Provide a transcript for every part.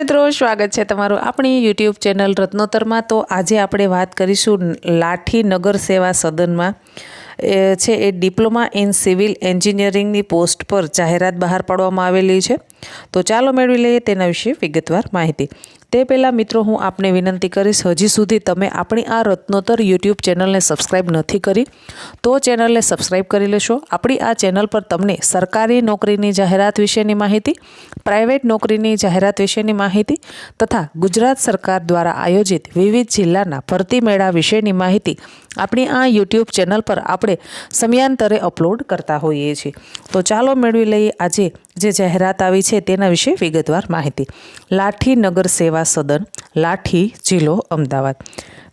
મિત્રો, સ્વાગત છે તમારું આપણી યુટ્યુબ ચેનલ રત્નોતરમાં. તો આજે આપણે વાત કરીશું લાઠી નગર સેવા સદનમાં. એ છે, એ ડિપ્લોમા ઇન સિવિલ એન્જિનિયરિંગની પોસ્ટ પર જાહેરાત બહાર પાડવામાં આવેલી છે. તો ચાલો મેળવી લઈએ તેના વિશે વિગતવાર માહિતી. તે પહેલાં મિત્રો હું આપને વિનંતી કરીશ, હજી સુધી તમે આપણી આ રત્નોતર યુટ્યુબ ચેનલને સબસ્ક્રાઇબ નથી કરી, તો ચેનલને સબસ્ક્રાઇબ કરી લેશો. આપણી આ ચેનલ પર તમને સરકારી નોકરીની જાહેરાત વિશેની માહિતી પ્રાઇવેટ નોકરીની જાહેરાત વિશેની માહિતી તથા ગુજરાત સરકાર દ્વારા આયોજિત વિવિધ જિલ્લાના ભરતી મેળા વિશેની માહિતી આપણી આ યુટ્યુબ ચેનલ પર આપણે સમયાંતરે અપલોડ કરતા હોઈએ છીએ. તો ચાલો મેળવી લઈએ આજે જે જાહેરાત આવી છે તેના વિશે વિગતવાર માહિતી. લાઠી નગર સેવા સદન લાઠી જિલ્લો અમદાવાદ.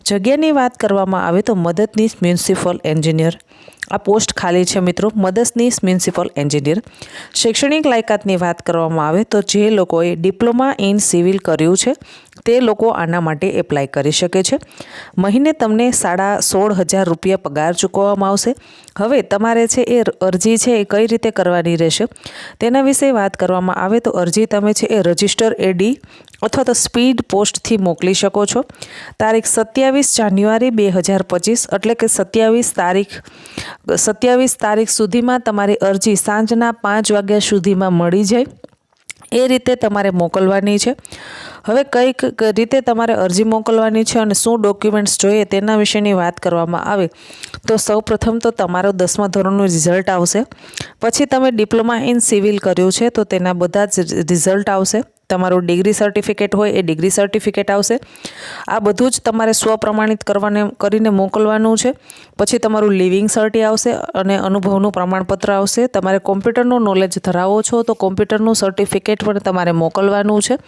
જગ્યાની વાત કરવામાં આવે તો મદદનીશ મ્યુનિસિપલ એન્જિનિયર આ પોસ્ટ ખાલી છે મિત્રો. મદદનીશ મ્યુનિસિપલ એન્જિનિયર. શૈક્ષણિક લાયકાતની વાત કરવામાં આવે તો જે લોકોએ ડિપ્લોમા ઇન સિવિલ કર્યું છે, તે લોકો આના માટે એપ્લાય કરી શકે છે. મહિને તમને સાડા સોળ હજાર રૂપિયા પગાર ચૂકવવામાં આવશે. હવે તમારે છે એ અરજી છે એ કઈ રીતે કરવાની રહેશે, તેના વિશે વાત કરવામાં આવે તો અરજી તમે છે એ રજિસ્ટર એડી અથવા તો સ્પીડ પોસ્ટથી મોકલી શકો છો. તારીખ સત્યાવીસ જાન્યુઆરી બે હજાર પચીસ એટલે કે સત્યાવીસ તારીખ સત્યાવીસ તારીખ સુધીમાં તમારી અરજી સાંજના પાંચ વાગ્યા સુધીમાં મળી જાય. એ રીતે તમારે મોકલવાની છે. હવે કંઈક રીતે તમારે અરજી મોકલવાની છે અને શું ડોક્યુમેન્ટ્સ જોઈએ તેના વિશેની વાત કરવામાં આવે, તો સૌ પ્રથમ તો તમારો દસમા ધોરણનું રિઝલ્ટ આવશે. પછી તમે ડિપ્લોમા ઇન સિવિલ કર્યું છે, તો તેના બધા જ રિઝલ્ટ આવશે. તમારું ડિગ્રી સર્ટિફિકેટ હોય એ ડિગ્રી સર્ટિફિકેટ આવશે. આ બધું જ તમારે સ્વપ્રમાણિત કરવાને, કરીને મોકલવાનું છે. પછી તમારું લિવિંગ સર્ટી આવશે અને અનુભવનું પ્રમાણપત્ર આવશે. તમારે કોમ્પ્યુટરનું નોલેજ ધરાવો છો તો કોમ્પ્યુટરનું સર્ટિફિકેટ પણ તમારે મોકલવાનું છે.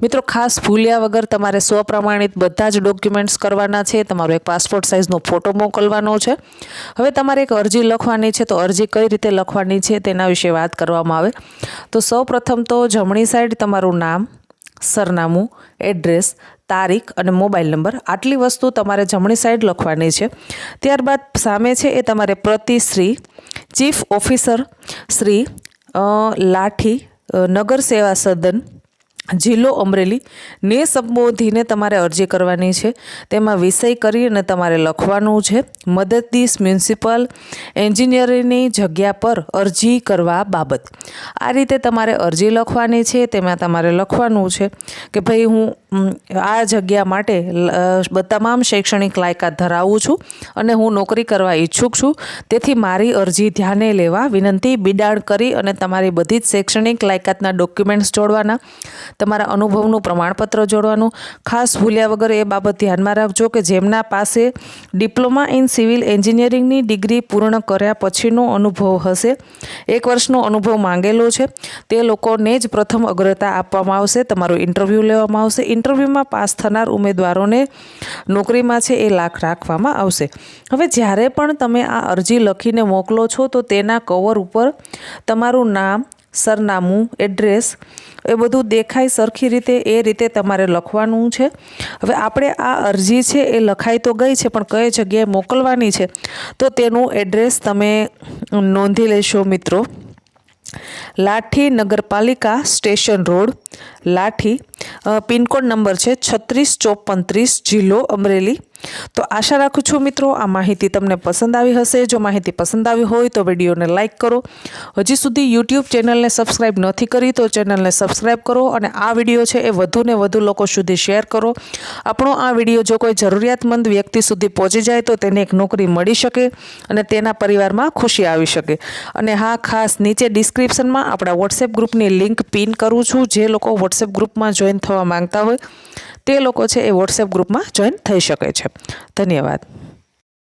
મિત્રો, ખાસ ભૂલ્યા વગર તમારે સ્વપ્રમાણિત બધા જ ડોક્યુમેન્ટ્સ કરવાના છે. તમારો એક પાસપોર્ટ સાઇઝનો ફોટો મોકલવાનો છે. હવે તમારે એક અરજી લખવાની છે તો અરજી કઈ રીતે લખવાની છે તેના વિશે વાત કરવામાં આવે. તો સૌ પ્રથમ તો જમણી સાઈડ તમારું નામ, સરનામું એડ્રેસ તારીખ અને મોબાઈલ નંબર આટલી વસ્તુ તમારે જમણી સાઈડ લખવાની છે. ત્યારબાદ સામે છે એ તમારે પ્રતિશ્રી ચીફ ઓફિસર શ્રી લાઠી નગર સેવા સદન જિલ્લો અમરેલી ને સંબોધીને તમારે અરજી કરવાની છે. તેમાં વિષય કરીને તમારે લખવાનું છે. મદદનીશ મ્યુનિસિપલ એન્જિનિયરિંગની જગ્યા પર અરજી કરવા બાબત. આ રીતે તમારે અરજી લખવાની છે. તેમાં તમારે લખવાનું છે કે ભાઈ હું આ જગ્યા માટે તમામ શૈક્ષણિક લાયકાત ધરાવું છું અને હું નોકરી કરવા ઈચ્છુક છું. તેથી મારી અરજી ધ્યાને લેવા વિનંતી, બિડાણ કરી અને તમારી બધી જ શૈક્ષણિક લાયકાતના ડોક્યુમેન્ટ્સ જોડવાના, તમારા અનુભવનું પ્રમાણપત્ર જોડવાનું. ખાસ ભૂલ્યા વગર એ બાબત ધ્યાનમાં રાખજો કે જેમના પાસે ડિપ્લોમા ઇન સિવિલ એન્જિનિયરિંગની ડિગ્રી પૂર્ણ કર્યા પછીનો અનુભવ હશે, એક વર્ષનો અનુભવ માંગેલો છે, તે લોકોને જ પ્રથમ અગ્રતા આપવામાં આવશે, તમારું ઇન્ટરવ્યૂ લેવામાં આવશે ઇન્ટરવ્યૂમાં પાસ થનાર ઉમેદવારોને નોકરીમાં છે એ લાખ રાખવામાં આવશે. હવે જ્યારે પણ તમે આ અરજી લખીને મોકલો છો, તો તેના કવર ઉપર તમારું નામ, સરનામું, એડ્રેસ એ બધું દેખાય સરખી રીતે એ રીતે તમારે લખવાનું છે. હવે આપણે આ અરજી છે એ લખાઈ તો ગઈ છે, પણ કઈ જગ્યાએ મોકલવાની છે, તો તેનું એડ્રેસ તમે નોંધી લેશો મિત્રો. લાઠી નગરપાલિકા station road. Lathi pincode number છે છત્રીસ ચોપન ત્રીસ જિલ્લો અમરેલી. તો આશા રાખું છું મિત્રો, આ માહિતી તમને પસંદ આવી હશે. જો માહિતી પસંદ આવી હોય તો વિડીયોને લાઇક કરો. હજી સુધી યુટ્યુબ ચેનલને સબસ્ક્રાઈબ નથી કરી તો ચેનલને સબસ્ક્રાઈબ કરો અને આ વીડિયો છે એ વધુને વધુ લોકો સુધી શેર કરો. આપણો આ વીડિયો જો કોઈ જરૂરિયાતમંદ વ્યક્તિ સુધી પહોંચી જાય તો તેને એક નોકરી મળી શકે અને તેના પરિવારમાં ખુશી આવી શકે. અને હા, ખાસ નીચે ડિસ્ક્રિપ્શનમાં આપણા વોટ્સએપ ગ્રુપની લિંક પિન કરું છું. જે લોકો વોટ્સએપ ગ્રુપમાં જોઈન થવા માંગતા હોય તે લોકો છે એ વોટ્સએપ ગ્રુપમાં જોઈન થઈ શકે છે ધન્યવાદ